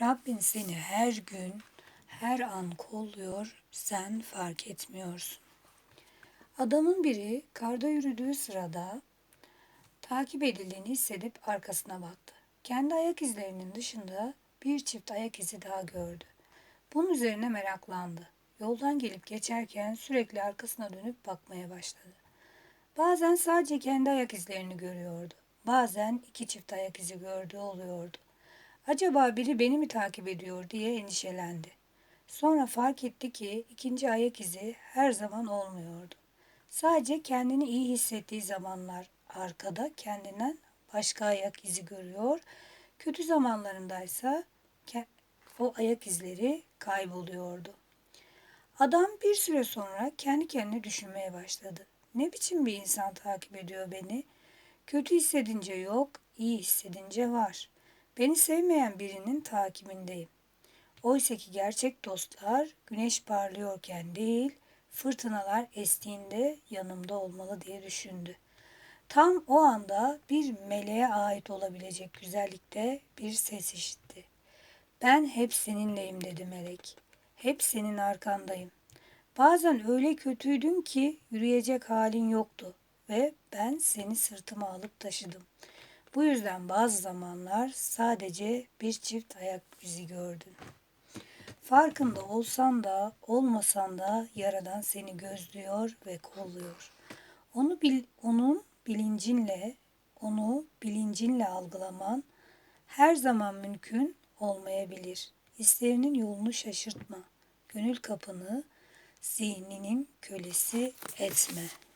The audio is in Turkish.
Rabbin seni her gün, her an kolluyor, sen fark etmiyorsun. Adamın biri karda yürüdüğü sırada takip edildiğini hissedip arkasına baktı. Kendi ayak izlerinin dışında bir çift ayak izi daha gördü. Bunun üzerine meraklandı. Yoldan gelip geçerken sürekli arkasına dönüp bakmaya başladı. Bazen sadece kendi ayak izlerini görüyordu. Bazen iki çift ayak izi gördüğü oluyordu. Acaba biri beni mi takip ediyor diye endişelendi. Sonra fark etti ki ikinci ayak izi her zaman olmuyordu. Sadece kendini iyi hissettiği zamanlar arkada kendinden başka ayak izi görüyor. Kötü zamanlarındaysa o ayak izleri kayboluyordu. Adam bir süre sonra kendi kendine düşünmeye başladı. Ne biçim bir insan takip ediyor beni? Kötü hissedince yok, iyi hissedince var. Beni sevmeyen birinin takibindeyim. Oysa ki gerçek dostlar güneş parlıyorken değil, fırtınalar estiğinde yanımda olmalı diye düşündü. Tam o anda bir meleğe ait olabilecek güzellikte bir ses işitti. Ben hep seninleyim dedi melek. Hep senin arkandayım. Bazen öyle kötüydün ki yürüyecek halin yoktu ve ben seni sırtıma alıp taşıdım. Bu yüzden bazı zamanlar sadece bir çift ayak izi gördün. Farkında olsan da olmasan da yaradan seni gözlüyor ve kolluyor. Onu bil, onun bilincinle, onu bilincinle algılaman her zaman mümkün olmayabilir. Hislerinin yolunu şaşırtma. Gönül kapını zihninin kölesi etme.''